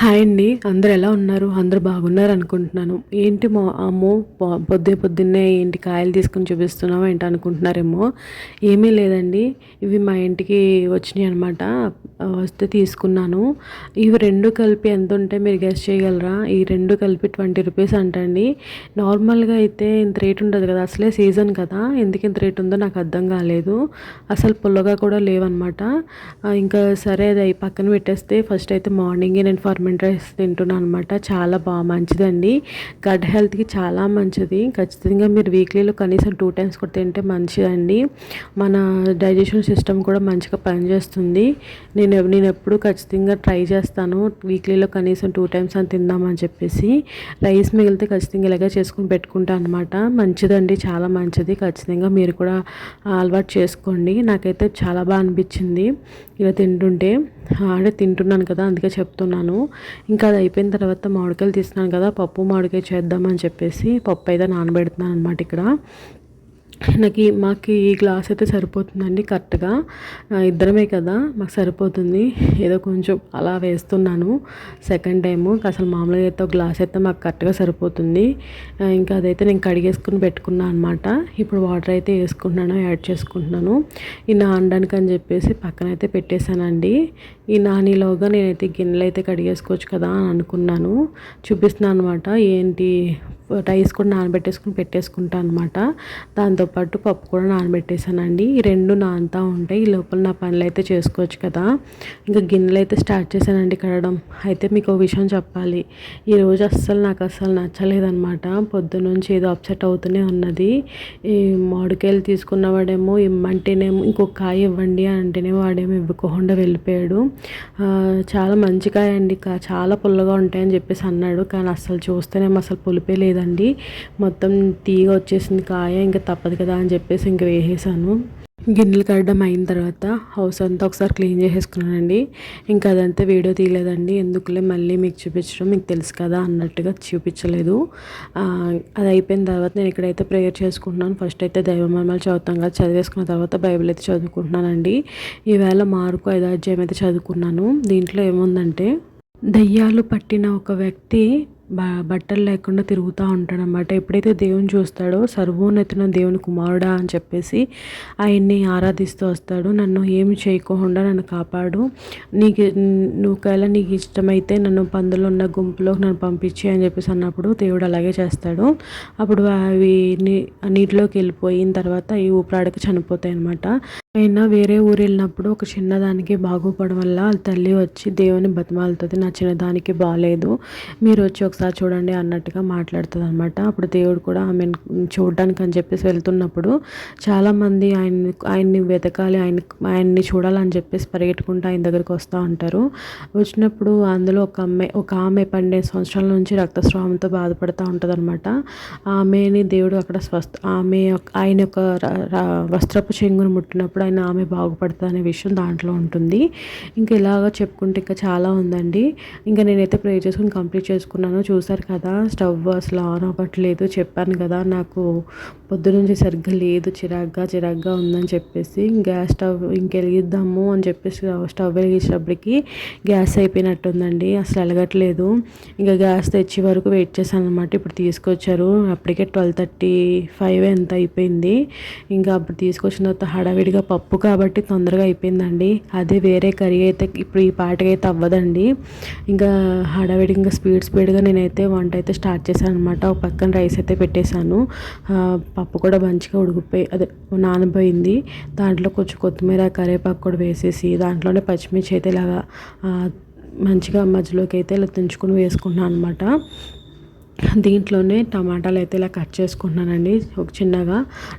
Hi అండి. అందరు ఎలా ఉన్నారు? అందరు బాగున్నారు అనుకుంటున్నాను. ఏంటి మా అమ్మో పొద్దే పొద్దున్నే ఏంటి కాయలు తీసుకుని చూపిస్తున్నావు ఏంటి అనుకుంటున్నారేమో. ఏమీ లేదండి. ఇవి మా ఇంటికి వచ్చినాయి అనమాట వస్తే తీసుకున్నాను. ఇవి రెండు కలిపి ఎంత ఉంటే మీరు గెస్ట్ చేయగలరా? ఈ రెండు కలిపి ట్వంటీ రూపీస్ అంటండి. నార్మల్గా అయితే ఇంత రేట్ ఉండదు కదా అసలే సీజన్ కదా. ఎందుకు ఇంత రేట్ ఉందో నాకు అర్థం కాలేదు. అసలు పుల్లగా కూడా లేవన్నమాట. ఇంకా సరే అది పక్కన పెట్టేస్తే ఫస్ట్ అయితే మార్నింగే నేను ఫర్మెంట్ రైస్ తింటున్నాను అనమాట చాలా బాగా మంచిదండి. గట్ హెల్త్కి చాలా మంచిది. ఖచ్చితంగా మీరు వీక్లీలో కనీసం టూ టైమ్స్ కూడా తింటే మంచిదండి. మన డైజెషన్ సిస్టమ్ కూడా మంచిగా పనిచేస్తుంది. నేను నేను ఎప్పుడు ఖచ్చితంగా ట్రై చేస్తాను. వీక్లీలో కనీసం టూ టైమ్స్ అని తిందామని చెప్పేసి. రైస్ మిగిలితే ఖచ్చితంగా ఇలాగే చేసుకుని పెట్టుకుంటాను అనమాట మంచిదండి. చాలా మంచిది. ఖచ్చితంగా మీరు కూడా అలవాటు చేసుకోండి. నాకైతే చాలా బాగా అనిపించింది ఇలా తింటుంటే. ఆడే తింటున్నాను కదా అందుకే చెప్తున్నాను. ఇంకా అది అయిపోయిన తర్వాత మామిడికాయలు తీస్తున్నాను కదా పప్పు మామిడికాయ చేద్దామని చెప్పేసి పప్పు అయితే నానబెడుతున్నాను అనమాట ఇక్కడ. నాకు ఈ- మాకు ఈ గ్లాస్ అయితే సరిపోతుందండి కరెక్ట్గా. ఇద్దరమే కదా మాకు సరిపోతుంది. ఏదో కొంచెం అలా వేస్తున్నాను సెకండ్ టైము. అసలు మామూలుగా అయితే ఒక గ్లాస్ అయితే మాకు కరెక్ట్గా సరిపోతుంది. ఇంకా అదైతే నేను కడిగేసుకుని పెట్టుకున్నాను అనమాట ఇప్పుడు వాటర్ అయితే వేసుకుంటున్నాను యాడ్ చేసుకుంటున్నాను. ఈ నానడానికి అని చెప్పేసి పక్కన అయితే పెట్టేశానండి. ఈ నానిలోగా నేనైతే గిన్నెలు అయితే కడిగేసుకోవచ్చు కదా అని అనుకున్నాను. చూపిస్తున్నాను అనమాట ఏంటి రైస్ కూడా నానబెట్టేసుకుని పెట్టేసుకుంటాను అనమాట దాంతోపాటు పప్పు కూడా నానబెట్టేసానండి. ఈ రెండు నానుతూ ఉంటాయి ఈ లోపల నా పనులు అయితే చేసుకోవచ్చు కదా. ఇంకా గిన్నెలు అయితే స్టార్ట్ చేశానండి కడడం అయితే మీకు ఒక విషయం చెప్పాలి. ఈరోజు అస్సలు నాకు అస్సలు నచ్చలేదన్నమాట. పొద్దు నుంచి ఏదో అప్సెట్ అవుతూనే ఉన్నది. ఈ మామిడికాయలు తీసుకున్నవాడేమో ఇమ్మంటేనేమో ఇంకొక కాయ ఇవ్వండి అని అంటేనే వాడేమో ఇవ్వకుండా వెళ్ళిపోయాడు. చాలా మంచి కాయ అండి. కా- చాలా పుల్లగా ఉంటాయని చెప్పేసి అన్నాడు. కానీ అస్సలు చూస్తేనేమో అసలు పులిపే లేదండి. మొత్తం తీగ వచ్చేసింది కాయ ఇంకా తప్పదు కదా అని చెప్పేసి ఇంక వేసేసాను. గిన్నెలు కడడం అయిన తర్వాత హౌస్ అంతా ఒకసారి క్లీన్ చేసేసుకున్నానండి. ఇంకా అదంతా వీడియో తీయలేదండి. ఎందుకులే మళ్ళీ మీకు చూపించడం మీకు తెలుసు కదా అన్నట్టుగా చూపించలేదు. అది అయిపోయిన తర్వాత నేను ఇక్కడైతే ప్రేయర్ చేసుకుంటున్నాను. ఫస్ట్ అయితే దైవమర్మాలు చదువుతాం కదా చదివేసుకున్న తర్వాత బైబిల్ అయితే చదువుకుంటున్నానండి. ఈవేళ మార్కు ఐదో అధ్యాయం అయితే చదువుకున్నాను. దీంట్లో ఏముందంటే దయ్యాలు పట్టిన ఒక వ్యక్తి బట్టలు లేకుండా తిరుగుతూ ఉంటాడనమాట ఎప్పుడైతే దేవుని చూస్తాడో సర్వోన్నతున దేవుని కుమారుడా అని చెప్పేసి ఆయన్ని ఆరాధిస్తూ వస్తాడు. నన్ను ఏమి చేయకోకుండా నన్ను కాపాడు. నీకు నువ్వు నీకు ఇష్టమైతే నన్ను పందులు ఉన్న గుంపులోకి నన్ను పంపించి అని చెప్పేసి అన్నప్పుడు దేవుడు అలాగే చేస్తాడు. అప్పుడు అవి నీ- నీటిలోకి వెళ్ళిపోయిన తర్వాత ఈ ఊపిరాడక చనిపోతాయి అనమాట అయినా వేరే ఊరు వెళ్ళినప్పుడు ఒక చిన్నదానికి బాగోపడం వల్ల తల్లి వచ్చి దేవుని బతిమాలుతుంది. నా చిన్నదానికి బాగాలేదు మీరు వచ్చి ఒకసారి చూడండి అన్నట్టుగా మాట్లాడుతుంది అనమాట అప్పుడు దేవుడు కూడా ఆమె చూడడానికి అని చెప్పేసి వెళ్తున్నప్పుడు చాలామంది ఆయన్ని ఆయన్ని వెతకాలి ఆయన ఆయన్ని చూడాలని చెప్పేసి పరిగెట్టుకుంటూ ఆయన దగ్గరికి వస్తూ ఉంటారు. వచ్చినప్పుడు అందులో ఒక అమ్మాయి ఒక ఆమె పన్నెండు సంవత్సరాల నుంచి రక్తస్రావంతో బాధపడుతూ ఉంటుంది అనమాట ఆమెని దేవుడు అక్కడ స్వస్థ ఆమె ఆయన యొక్క వస్త్రపు చెంగును ముట్టినప్పుడు ఆయన ఆమె బాగుపడుతుంది అనే విషయం దాంట్లో ఉంటుంది. ఇంకా ఇలాగ చెప్పుకుంటే ఇంకా చాలా ఉందండి. ఇంకా నేనైతే ప్రే చేసుకుని కంప్లీట్ చేసుకున్నాను. చూసారు కదా స్టవ్ అసలు ఆన్ అవ్వట్లేదు చెప్పాను కదా నాకు పొద్దు నుంచి సరిగ్గా లేదు చిరాగ్గా చిరాగ్గా ఉందని చెప్పేసి గ్యాస్ స్టవ్ ఇంకెలిగిద్దాము అని చెప్పేసి స్టవ్ వెలిగించినప్పటికి గ్యాస్ అయిపోయినట్టుందండి అసలు వెలగట్లేదు. ఇంకా గ్యాస్ తెచ్చే వరకు వెయిట్ చేశాను అనమాట ఇప్పుడు తీసుకొచ్చారు. అప్పటికే ట్వెల్వ్ థర్టీ ఫైవ్ ఎంత అయిపోయింది. ఇంకా అప్పుడు తీసుకొచ్చిన తర్వాత హడావిడిగా పప్పు కాబట్టి తొందరగా అయిపోయిందండి. అదే వేరే కర్రీ అయితే ఇప్పుడు ఈ పాటకి అయితే అవ్వదండి. ఇంకా హడావిడి ఇంకా స్పీడ్ స్పీడ్గా నేను నేనైతే వంట అయితే స్టార్ట్ చేశాను అనమాట ఒక పక్కన రైస్ అయితే పెట్టేశాను. పప్పు కూడా మంచిగా ఉడికిపోయి అదే నానబోయింది. దాంట్లో కొంచెం కొత్తిమీర కరివేపాకు కూడా వేసేసి దాంట్లోనే పచ్చిమిర్చి అయితే ఇలాగా మంచిగా మధ్యలోకి అయితే ఇలా తుంచుకొని వేసుకుంటున్నాను అనమాట దీంట్లోనే టమాటాలు అయితే ఇలా కట్ చేసుకుంటున్నానండి ఒక చిన్నగా.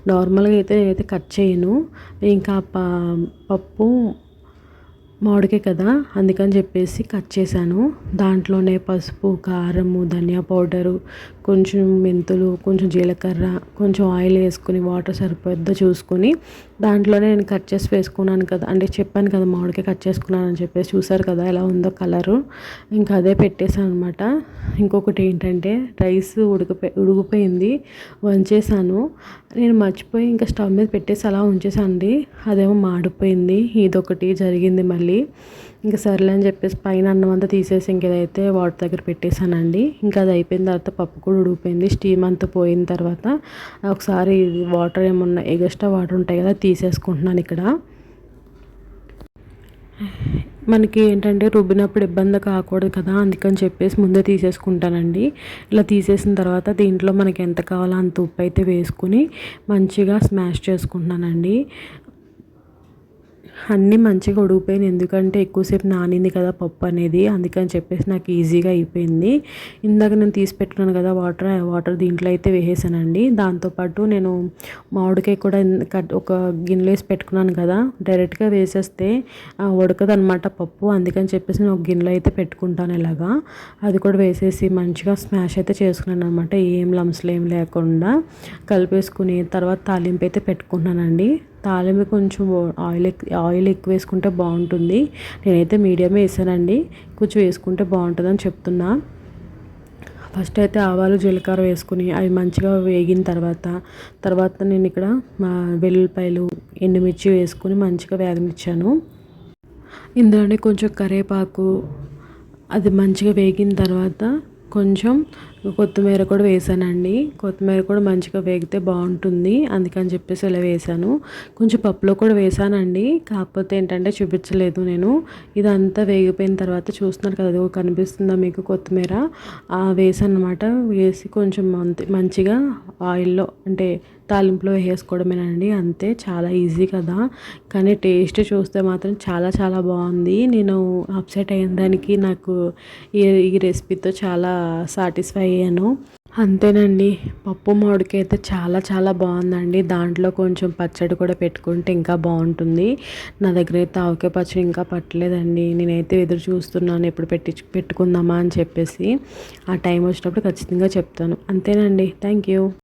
నార్మల్గా అయితే నేనైతే కట్ చేయను. ఇంకా ప పప్పు మామిడికాయ కదా అందుకని చెప్పేసి కట్ చేశాను. దాంట్లోనే పసుపు కారము ధనియా పౌడరు కొంచెం మెంతులు కొంచెం జీలకర్ర కొంచెం ఆయిల్ వేసుకొని వాటర్ సరిపోద్దో చూసుకొని దాంట్లోనే నేను కట్ చేసి వేసుకున్నాను కదా అంటే చెప్పాను కదా మామిడికాయ కట్ చేసుకున్నాను అని చెప్పేసి చూసారు కదా ఎలా ఉందో కలరు. ఇంకా అదే పెట్టేశాను అనమాట ఇంకొకటి ఏంటంటే రైస్ ఉడికిపోయి ఉడికిపోయింది వంచేసాను నేను మర్చిపోయి ఇంకా స్టవ్ మీద పెట్టేసి అలా ఉంచేసాను అండి అదేమో మాడిపోయింది ఇదొకటి జరిగింది మళ్ళీ. ఇంకా సర్లే అని చెప్పేసి పైన అన్నం అంతా తీసేసి ఇంకేదైతే వాటర్ దగ్గర పెట్టేశానండి. ఇంకా అది అయిపోయిన తర్వాత పప్పు కూడా ఉడికిపోయింది స్టీమ్ అంతా పోయిన తర్వాత. ఒకసారి వాటర్ ఏమన్నా ఎగస్ట్రా వాటర్ ఉంటాయి కదా తీసేసుకుంటున్నాను ఇక్కడ. మనకి ఏంటంటే రుబ్బినప్పుడు ఇబ్బంది కాకూడదు కదా అందుకని చెప్పేసి ముందే తీసేసుకుంటానండి. ఇలా తీసేసిన తర్వాత దీంట్లో మనకి ఎంత కావాలో అంత ఉప్పు అయితే వేసుకుని మంచిగా స్మాష్ చేసుకుంటున్నానండి. అన్నీ మంచిగా ఉడికిపోయినాయి. ఎందుకంటే ఎక్కువసేపు నానింది కదా పప్పు అనేది. అందుకని చెప్పేసి నాకు ఈజీగా అయిపోయింది. ఇందాక నేను తీసి పెట్టుకున్నాను కదా వాటర్ వాటర్ దీంట్లో అయితే వేసేసానండి. దాంతోపాటు నేను మామిడికాయ కూడా కట్ ఒక గిన్నెలో వేసి పెట్టుకున్నాను కదా. డైరెక్ట్గా వేసేస్తే ఉడకదనమాట పప్పు. అందుకని చెప్పేసి నేను ఒక గిన్నెలో అయితే పెట్టుకుంటాను ఇలాగా. అది కూడా వేసేసి మంచిగా స్మాష్ అయితే చేసుకున్నాను అనమాట ఏం లంప్స్లు ఏం లేకుండా కలిపేసుకుని తర్వాత తాలింపు అయితే పెట్టుకున్నానండి తాలింపు కొంచెం ఆయిల్ ఆయిల్ ఎక్కువ వేసుకుంటే బాగుంటుంది. నేనైతే మీడియమే వేసానండి. కొంచెం వేసుకుంటే బాగుంటుందని చెప్తున్నా. ఫస్ట్ అయితే ఆవాలు జీలకర్ర వేసుకుని అవి మంచిగా వేగిన తర్వాత తర్వాత నేను ఇక్కడ మా వెల్లుల్లిపాయలు ఎండుమిర్చి వేసుకుని మంచిగా వేగనిచ్చాను. ఇందులోనే కొంచెం కరివేపాకు అది మంచిగా వేగిన తర్వాత కొంచెం కొత్తిమీర కూడా వేసానండి. కొత్తిమీర కూడా మంచిగా వేగితే బాగుంటుంది. అందుకని చెప్పేసి ఇలా వేసాను. కొంచెం పప్పులో కూడా వేసానండి. కాకపోతే ఏంటంటే చూపించలేదు నేను. ఇదంతా వేగిపోయిన తర్వాత చూస్తున్నారు కదా కనిపిస్తుందా మీకు కొత్తిమీర? వేసాను అనమాట వేసి కొంచెం మంచిగా ఆయిల్లో అంటే తాలింపులో వేసుకోవడమేనండి అంతే చాలా ఈజీ కదా. కానీ టేస్ట్ చూస్తే మాత్రం చాలా చాలా బాగుంది. నేను అప్సెట్ అయిన దానికి నాకు ఈ ఈ రెసిపీతో చాలా సాటిస్ఫై అయ్యాను. అంతేనండి పప్పు మామిడికాయ అయితే చాలా చాలా బాగుందండి. దాంట్లో కొంచెం పచ్చడి కూడా పెట్టుకుంటే ఇంకా బాగుంటుంది. నా దగ్గర అయితే ఆవకాయ పచ్చడి ఇంకా పట్టలేదండి. నేనైతే ఎదురు చూస్తున్నాను ఎప్పుడు పెట్టి పెట్టుకుందామా అని చెప్పేసి. ఆ టైం వచ్చినప్పుడు ఖచ్చితంగా చెప్తాను. అంతేనండి థ్యాంక్ యూ.